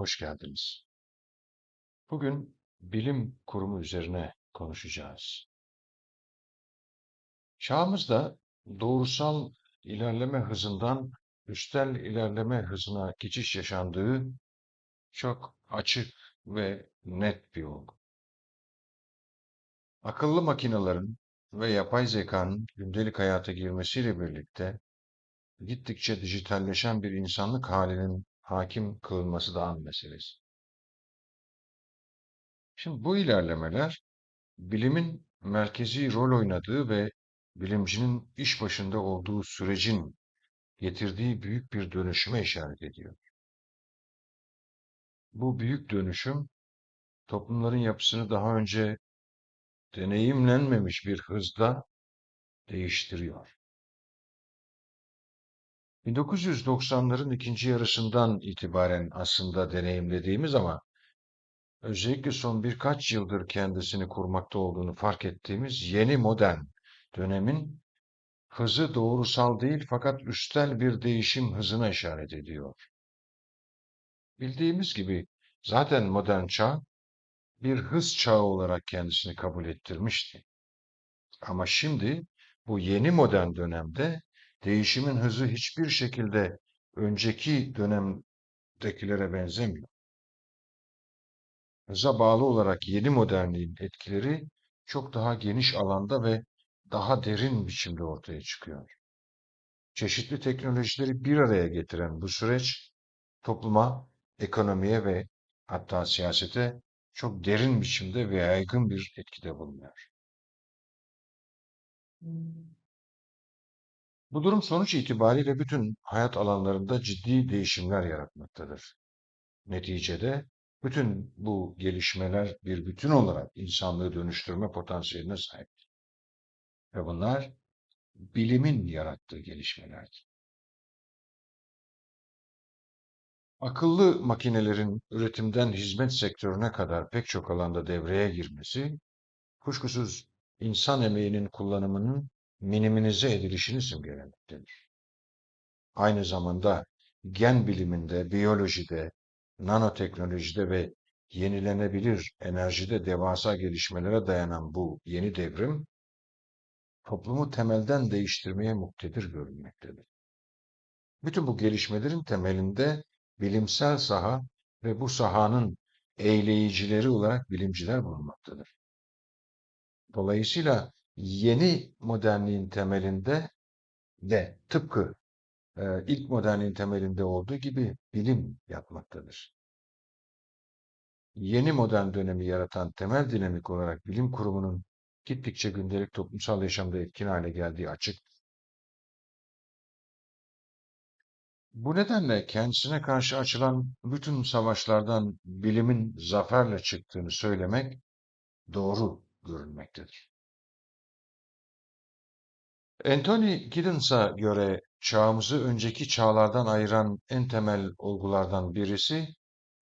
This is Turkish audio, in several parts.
hoş geldiniz. Bugün bilim kurumu üzerine konuşacağız. Çağımızda doğrusal ilerleme hızından üstel ilerleme hızına geçiş yaşandığı çok açık ve net bir olgu. Akıllı makinelerin ve yapay zekanın gündelik hayata girmesiyle birlikte gittikçe dijitalleşen bir insanlık halinin hakim kılınması da an meselesi. Şimdi bu ilerlemeler bilimin merkezi rol oynadığı ve bilimcinin iş başında olduğu sürecin getirdiği büyük bir dönüşüme işaret ediyor. Bu büyük dönüşüm toplumların yapısını daha önce deneyimlenmemiş bir hızda değiştiriyor. 1990'ların ikinci yarısından itibaren aslında deneyimlediğimiz ama özellikle son birkaç yıldır kendisini kurmakta olduğunu fark ettiğimiz yeni modern dönemin hızı doğrusal değil fakat üstel bir değişim hızına işaret ediyor. Bildiğimiz gibi zaten modern çağ bir hız çağı olarak kendisini kabul ettirmişti. Ama şimdi bu yeni modern dönemde değişimin hızı hiçbir şekilde önceki dönemdekilere benzemiyor. Hıza bağlı olarak yeni modernliğin etkileri çok daha geniş alanda ve daha derin biçimde ortaya çıkıyor. Çeşitli teknolojileri bir araya getiren bu süreç topluma, ekonomiye ve hatta siyasete çok derin biçimde ve yaygın bir etkide bulunuyor. Bu durum sonuç itibariyle bütün hayat alanlarında ciddi değişimler yaratmaktadır. Neticede bütün bu gelişmeler bir bütün olarak insanlığı dönüştürme potansiyeline sahip. Ve bunlar bilimin yarattığı gelişmelerdir. Akıllı makinelerin üretimden hizmet sektörüne kadar pek çok alanda devreye girmesi, kuşkusuz insan emeğinin kullanımının minimize edilişini simgelemektedir. Aynı zamanda gen biliminde, biyolojide, nanoteknolojide ve yenilenebilir enerjide devasa gelişmelere dayanan bu yeni devrim, toplumu temelden değiştirmeye muktedir görünmektedir. Bütün bu gelişmelerin temelinde bilimsel saha ve bu sahanın eyleyicileri olarak bilimciler bulunmaktadır. Dolayısıyla yeni modernliğin temelinde de tıpkı e, ilk modernliğin temelinde olduğu gibi bilim yatmaktadır. Yeni modern dönemi yaratan temel dinamik olarak bilim kurumunun gittikçe gündelik toplumsal yaşamda etkin hale geldiği açık. Bu nedenle kendisine karşı açılan bütün savaşlardan bilimin zaferle çıktığını söylemek doğru görünmektedir. Anthony Giddens'a göre çağımızı önceki çağlardan ayıran en temel olgulardan birisi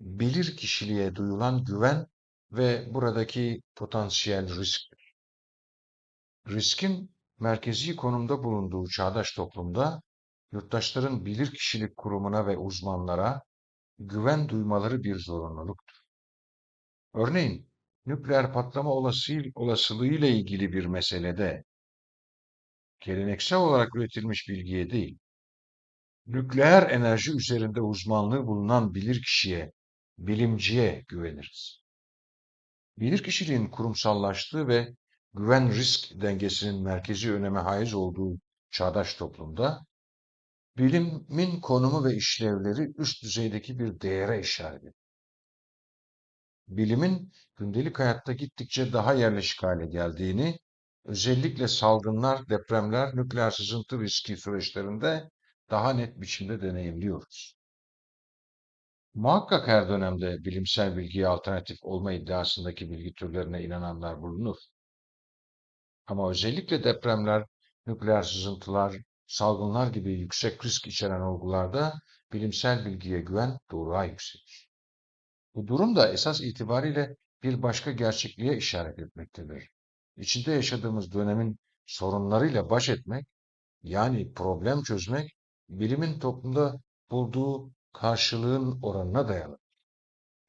bilir kişiliğe duyulan güven ve buradaki potansiyel risktir. Riskin merkezi konumda bulunduğu çağdaş toplumda yurttaşların bilir kişilik kurumuna ve uzmanlara güven duymaları bir zorunluluktur. Örneğin nükleer patlama olasılığı ile ilgili bir meselede geleneksel olarak üretilmiş bilgiye değil, nükleer enerji üzerinde uzmanlığı bulunan bilirkişiye, bilimciye güveniriz. Bilirkişiliğin kurumsallaştığı ve güven risk dengesinin merkezi öneme haiz olduğu çağdaş toplumda, bilimin konumu ve işlevleri üst düzeydeki bir değere işaret ediyor. Bilimin gündelik hayatta gittikçe daha yerleşik hale geldiğini özellikle salgınlar, depremler, nükleer sızıntı riski süreçlerinde daha net biçimde deneyimliyoruz. Muhakkak her dönemde bilimsel bilgiye alternatif olma iddiasındaki bilgi türlerine inananlar bulunur. Ama özellikle depremler, nükleer sızıntılar, salgınlar gibi yüksek risk içeren olgularda bilimsel bilgiye güven doğruğa yükselir. Bu durum da esas itibariyle bir başka gerçekliğe işaret etmektedir içinde yaşadığımız dönemin sorunlarıyla baş etmek, yani problem çözmek, bilimin toplumda bulduğu karşılığın oranına dayalı.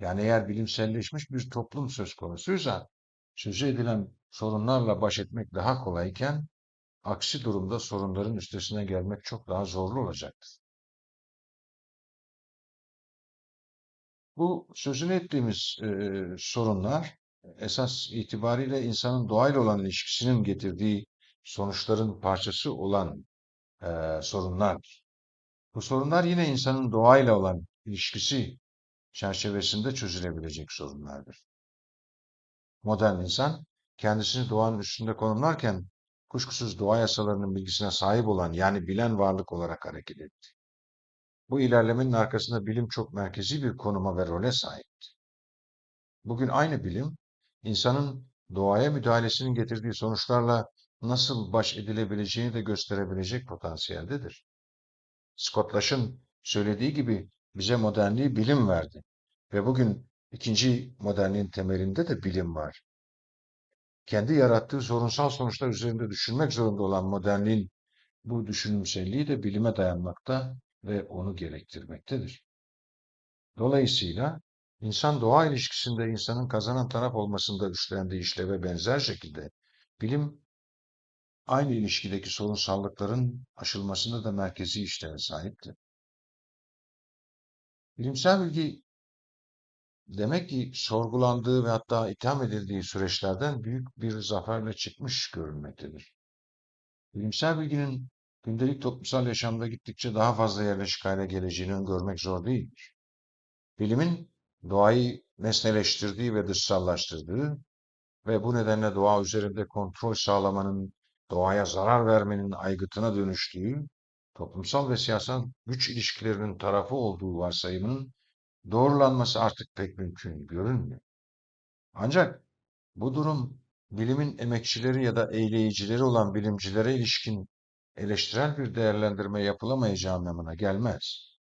Yani eğer bilimselleşmiş bir toplum söz konusuysa sözü edilen sorunlarla baş etmek daha kolayken aksi durumda sorunların üstesinden gelmek çok daha zorlu olacaktır. Bu sözünü ettiğimiz e, sorunlar esas itibariyle insanın doğayla olan ilişkisinin getirdiği sonuçların parçası olan e, sorunlardır. Bu sorunlar yine insanın doğayla olan ilişkisi çerçevesinde çözülebilecek sorunlardır. Modern insan kendisini doğanın üstünde konumlarken kuşkusuz doğa yasalarının bilgisine sahip olan yani bilen varlık olarak hareket etti. Bu ilerlemenin arkasında bilim çok merkezi bir konuma ve role sahipti. Bugün aynı bilim, insanın doğaya müdahalesinin getirdiği sonuçlarla nasıl baş edilebileceğini de gösterebilecek potansiyeldedir. Scott Lash'ın söylediği gibi bize modernliği bilim verdi. Ve bugün ikinci modernliğin temelinde de bilim var. Kendi yarattığı sorunsal sonuçlar üzerinde düşünmek zorunda olan modernliğin bu düşünümselliği de bilime dayanmakta ve onu gerektirmektedir. Dolayısıyla insan doğa ilişkisinde insanın kazanan taraf olmasında üstlendiği işleve benzer şekilde bilim aynı ilişkideki sorunsallıkların aşılmasında da merkezi işleve sahiptir. Bilimsel bilgi demek ki sorgulandığı ve hatta itham edildiği süreçlerden büyük bir zaferle çıkmış görünmektedir. Bilimsel bilginin gündelik toplumsal yaşamda gittikçe daha fazla yerleşik hale geleceğini öngörmek zor değildir. Bilimin doğayı nesneleştirdiği ve dışsallaştırdığı ve bu nedenle doğa üzerinde kontrol sağlamanın, doğaya zarar vermenin aygıtına dönüştüğü, toplumsal ve siyasal güç ilişkilerinin tarafı olduğu varsayımının doğrulanması artık pek mümkün görünmüyor. Ancak bu durum bilimin emekçileri ya da eyleyicileri olan bilimcilere ilişkin eleştirel bir değerlendirme yapılamayacağı anlamına gelmez.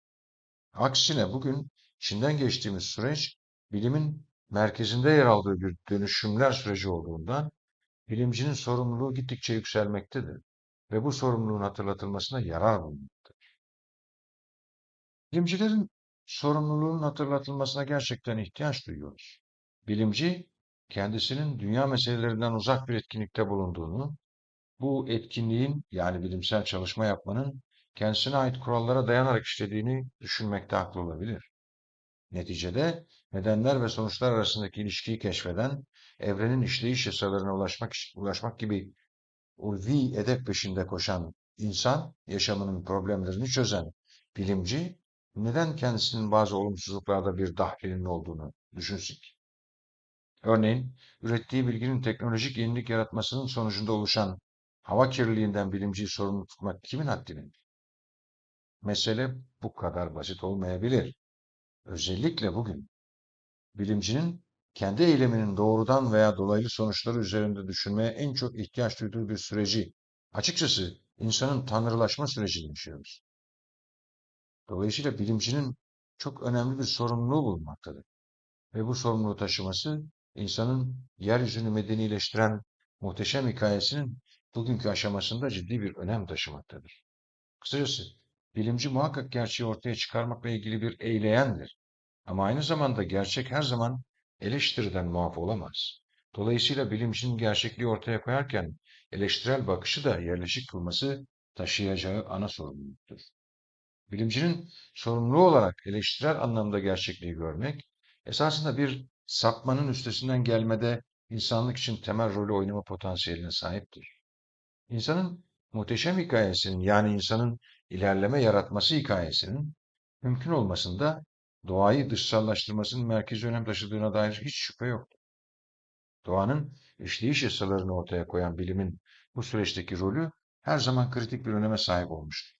Aksine bugün Çin'den geçtiğimiz süreç bilimin merkezinde yer aldığı bir dönüşümler süreci olduğundan bilimcinin sorumluluğu gittikçe yükselmektedir ve bu sorumluluğun hatırlatılmasına yarar bulunmaktadır. Bilimcilerin sorumluluğun hatırlatılmasına gerçekten ihtiyaç duyuyoruz. Bilimci, kendisinin dünya meselelerinden uzak bir etkinlikte bulunduğunu, bu etkinliğin yani bilimsel çalışma yapmanın kendisine ait kurallara dayanarak işlediğini düşünmekte haklı olabilir. Neticede nedenler ve sonuçlar arasındaki ilişkiyi keşfeden, evrenin işleyiş yasalarına ulaşmak, ulaşmak gibi ulvi edep peşinde koşan insan, yaşamının problemlerini çözen bilimci, neden kendisinin bazı olumsuzluklarda bir dahilinin olduğunu düşünsün? Örneğin, ürettiği bilginin teknolojik yenilik yaratmasının sonucunda oluşan hava kirliliğinden bilimciyi sorumlu tutmak kimin haddinin? Mesele bu kadar basit olmayabilir. Özellikle bugün bilimcinin kendi eyleminin doğrudan veya dolaylı sonuçları üzerinde düşünmeye en çok ihtiyaç duyduğu bir süreci, açıkçası insanın tanrılaşma sürecini yaşıyoruz. Dolayısıyla bilimcinin çok önemli bir sorumluluğu bulunmaktadır. Ve bu sorumluluğu taşıması insanın yeryüzünü medenileştiren muhteşem hikayesinin bugünkü aşamasında ciddi bir önem taşımaktadır. Kısacası bilimci muhakkak gerçeği ortaya çıkarmakla ilgili bir eyleyendir. Ama aynı zamanda gerçek her zaman eleştiriden muaf olamaz. Dolayısıyla bilimcinin gerçekliği ortaya koyarken eleştirel bakışı da yerleşik kılması taşıyacağı ana sorumluluktur. Bilimcinin sorumluluğu olarak eleştirel anlamda gerçekliği görmek, esasında bir sapmanın üstesinden gelmede insanlık için temel rolü oynama potansiyeline sahiptir. İnsanın muhteşem hikayesinin yani insanın ilerleme yaratması hikayesinin mümkün olmasında doğayı dışsallaştırmasının merkezi önem taşıdığına dair hiç şüphe yoktur. Doğanın işleyiş yasalarını ortaya koyan bilimin bu süreçteki rolü her zaman kritik bir öneme sahip olmuştur.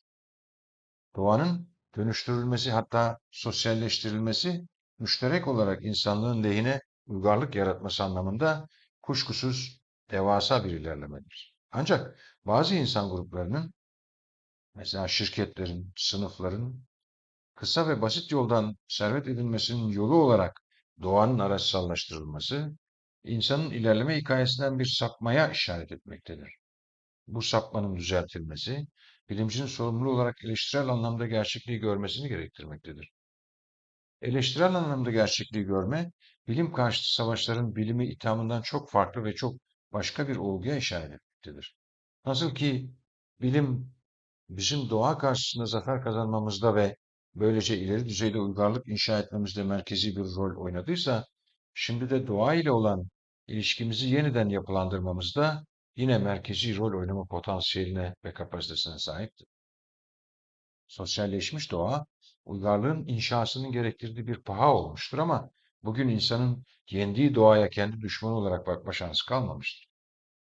Doğanın dönüştürülmesi hatta sosyalleştirilmesi müşterek olarak insanlığın lehine uygarlık yaratması anlamında kuşkusuz devasa bir ilerlemedir. Ancak bazı insan gruplarının mesela şirketlerin, sınıfların kısa ve basit yoldan servet edilmesinin yolu olarak doğanın araçsallaştırılması, insanın ilerleme hikayesinden bir sapmaya işaret etmektedir. Bu sapmanın düzeltilmesi, bilimcinin sorumlu olarak eleştirel anlamda gerçekliği görmesini gerektirmektedir. Eleştirel anlamda gerçekliği görme, bilim karşıtı savaşların bilimi ithamından çok farklı ve çok başka bir olguya işaret etmektedir. Nasıl ki bilim bizim doğa karşısında zafer kazanmamızda ve böylece ileri düzeyde uygarlık inşa etmemizde merkezi bir rol oynadıysa, şimdi de doğa ile olan ilişkimizi yeniden yapılandırmamızda yine merkezi rol oynama potansiyeline ve kapasitesine sahiptir. Sosyalleşmiş doğa, uygarlığın inşasının gerektirdiği bir paha olmuştur ama bugün insanın yendiği doğaya kendi düşmanı olarak bakma şansı kalmamıştır.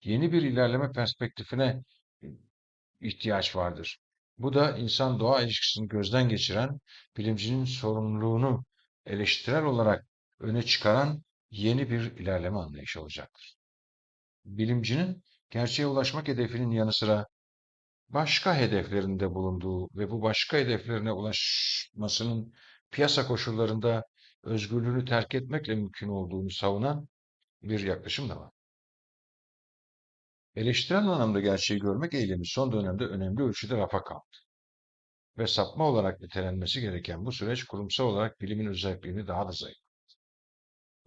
Yeni bir ilerleme perspektifine ihtiyaç vardır. Bu da insan-doğa ilişkisini gözden geçiren, bilimcinin sorumluluğunu eleştirel olarak öne çıkaran yeni bir ilerleme anlayışı olacaktır. Bilimcinin gerçeğe ulaşmak hedefinin yanı sıra başka hedeflerinde bulunduğu ve bu başka hedeflerine ulaşmasının piyasa koşullarında özgürlüğünü terk etmekle mümkün olduğunu savunan bir yaklaşım da var. Eleştirel anlamda gerçeği görmek eylemi son dönemde önemli ölçüde rafa kalktı. Ve sapma olarak nitelenmesi gereken bu süreç kurumsal olarak bilimin özelliğini daha da zayıf.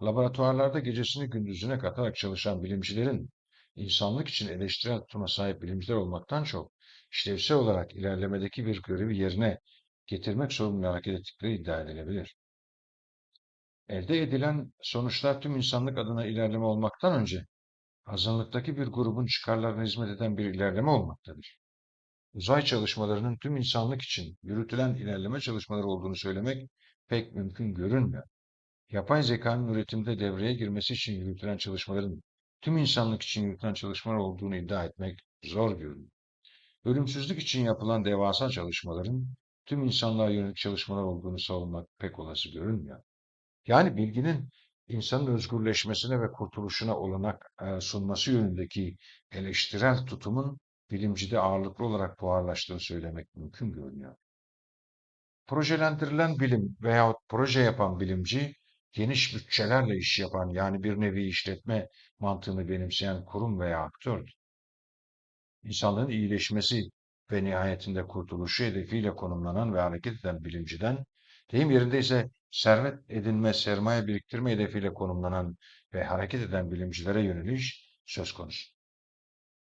Laboratuvarlarda gecesini gündüzüne katarak çalışan bilimcilerin insanlık için eleştirel tutuma sahip bilimciler olmaktan çok işlevsel olarak ilerlemedeki bir görevi yerine getirmek sorumlu hareket ettikleri iddia edilebilir. Elde edilen sonuçlar tüm insanlık adına ilerleme olmaktan önce azınlıktaki bir grubun çıkarlarına hizmet eden bir ilerleme olmaktadır. Uzay çalışmalarının tüm insanlık için yürütülen ilerleme çalışmaları olduğunu söylemek pek mümkün görünmüyor. Yapay zekanın üretimde devreye girmesi için yürütülen çalışmaların tüm insanlık için yürütülen çalışmalar olduğunu iddia etmek zor görünüyor. Ölümsüzlük için yapılan devasa çalışmaların tüm insanlığa yönelik çalışmalar olduğunu savunmak pek olası görünmüyor. Yani bilginin insanın özgürleşmesine ve kurtuluşuna olanak e, sunması yönündeki eleştirel tutumun bilimcide ağırlıklı olarak buharlaştığını söylemek mümkün görünüyor. Projelendirilen bilim veyahut proje yapan bilimci, geniş bütçelerle iş yapan yani bir nevi işletme mantığını benimseyen kurum veya aktördür. İnsanlığın iyileşmesi ve nihayetinde kurtuluşu hedefiyle konumlanan ve hareket eden bilimciden, deyim yerinde ise servet edinme, sermaye biriktirme hedefiyle konumlanan ve hareket eden bilimcilere yöneliş söz konusu.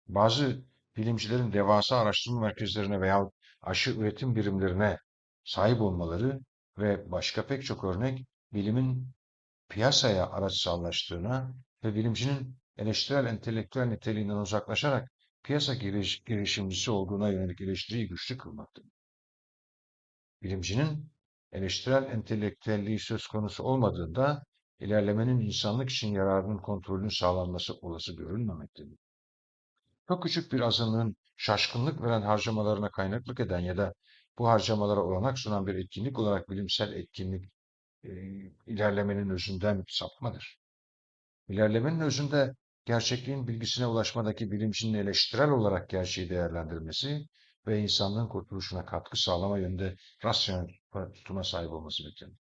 Bazı bilimcilerin devasa araştırma merkezlerine veya aşı üretim birimlerine sahip olmaları ve başka pek çok örnek bilimin piyasaya araçsallaştığına ve bilimcinin eleştirel entelektüel niteliğinden uzaklaşarak piyasa giriş, girişimcisi olduğuna yönelik eleştiriyi güçlü kılmaktadır. Bilimcinin eleştirel entelektüelliği söz konusu olmadığında ilerlemenin insanlık için yararının kontrolünün sağlanması olası görülmemektedir. Çok küçük bir azınlığın şaşkınlık veren harcamalarına kaynaklık eden ya da bu harcamalara olanak sunan bir etkinlik olarak bilimsel etkinlik e, ilerlemenin özünden sapmadır. İlerlemenin özünde gerçekliğin bilgisine ulaşmadaki bilimcinin eleştirel olarak gerçeği değerlendirmesi ve insanlığın kurtuluşuna katkı sağlama yönünde rasyonel tutuma sahip olması beklenir.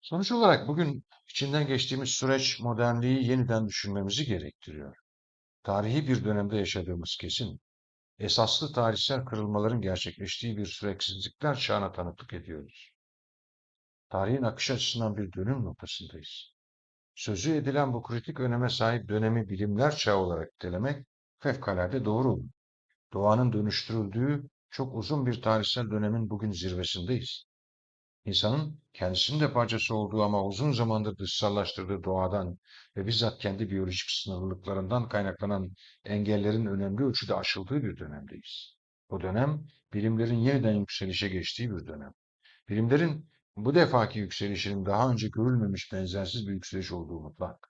Sonuç olarak bugün içinden geçtiğimiz süreç modernliği yeniden düşünmemizi gerektiriyor. Tarihi bir dönemde yaşadığımız kesin. Esaslı tarihsel kırılmaların gerçekleştiği bir süreksizlikler çağına tanıklık ediyoruz. Tarihin akış açısından bir dönüm noktasındayız. Sözü edilen bu kritik öneme sahip dönemi bilimler çağı olarak nitelemek fevkalade doğru olur. Doğanın dönüştürüldüğü çok uzun bir tarihsel dönemin bugün zirvesindeyiz. İnsanın kendisinin de parçası olduğu ama uzun zamandır dışsallaştırdığı doğadan ve bizzat kendi biyolojik sınırlılıklarından kaynaklanan engellerin önemli ölçüde aşıldığı bir dönemdeyiz. Bu dönem bilimlerin yeniden yükselişe geçtiği bir dönem. Bilimlerin bu defaki yükselişinin daha önce görülmemiş benzersiz bir yükseliş olduğu mutlak.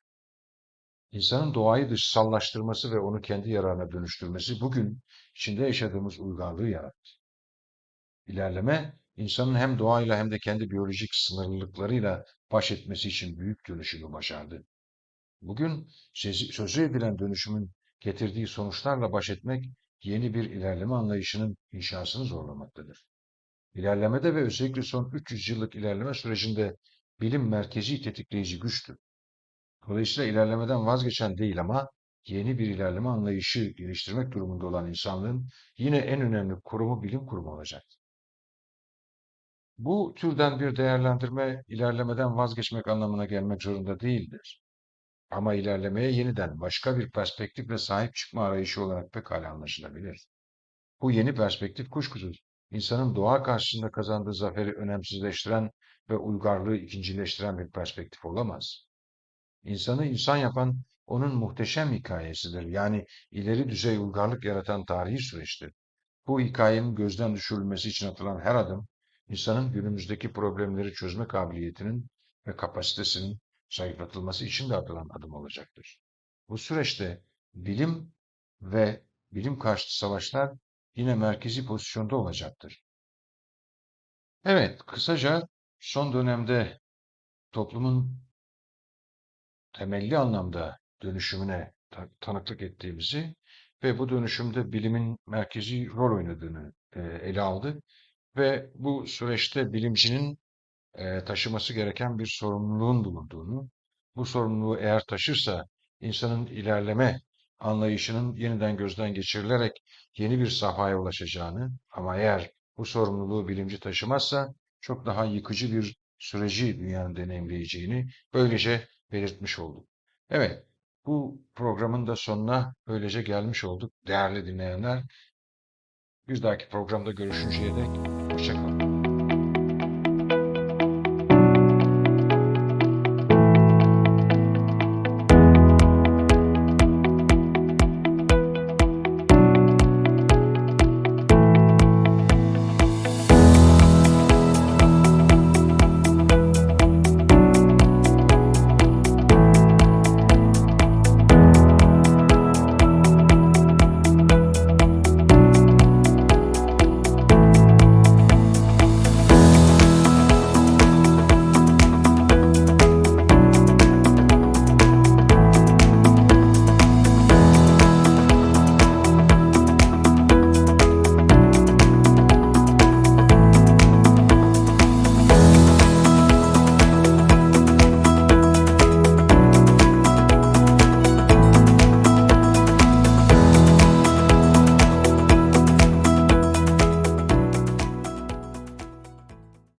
İnsanın doğayı dışsallaştırması ve onu kendi yararına dönüştürmesi bugün içinde yaşadığımız uygarlığı yarattı. İlerleme, insanın hem doğayla hem de kendi biyolojik sınırlılıklarıyla baş etmesi için büyük dönüşümü başardı. Bugün sözü edilen dönüşümün getirdiği sonuçlarla baş etmek yeni bir ilerleme anlayışının inşasını zorlamaktadır. İlerlemede ve özellikle son 300 yıllık ilerleme sürecinde bilim merkezi tetikleyici güçtür. Dolayısıyla ilerlemeden vazgeçen değil ama yeni bir ilerleme anlayışı geliştirmek durumunda olan insanlığın yine en önemli kurumu bilim kurumu olacak. Bu türden bir değerlendirme ilerlemeden vazgeçmek anlamına gelmek zorunda değildir. Ama ilerlemeye yeniden başka bir perspektifle sahip çıkma arayışı olarak pekala anlaşılabilir. Bu yeni perspektif kuşkusuz insanın doğa karşısında kazandığı zaferi önemsizleştiren ve uygarlığı ikincileştiren bir perspektif olamaz. İnsanı insan yapan onun muhteşem hikayesidir. Yani ileri düzey uygarlık yaratan tarihi süreçtir. Bu hikayenin gözden düşürülmesi için atılan her adım, insanın günümüzdeki problemleri çözme kabiliyetinin ve kapasitesinin zayıflatılması için de atılan adım olacaktır. Bu süreçte bilim ve bilim karşıtı savaşlar yine merkezi pozisyonda olacaktır. Evet, kısaca son dönemde toplumun temelli anlamda dönüşümüne ta- tanıklık ettiğimizi ve bu dönüşümde bilimin merkezi rol oynadığını e, ele aldı ve bu süreçte bilimcinin e, taşıması gereken bir sorumluluğun bulunduğunu, bu sorumluluğu eğer taşırsa insanın ilerleme anlayışının yeniden gözden geçirilerek yeni bir safhaya ulaşacağını ama eğer bu sorumluluğu bilimci taşımazsa çok daha yıkıcı bir süreci dünyanın deneyimleyeceğini böylece belirtmiş olduk. Evet, bu programın da sonuna böylece gelmiş olduk değerli dinleyenler. Bir dahaki programda görüşünceye dek hoşça kalın.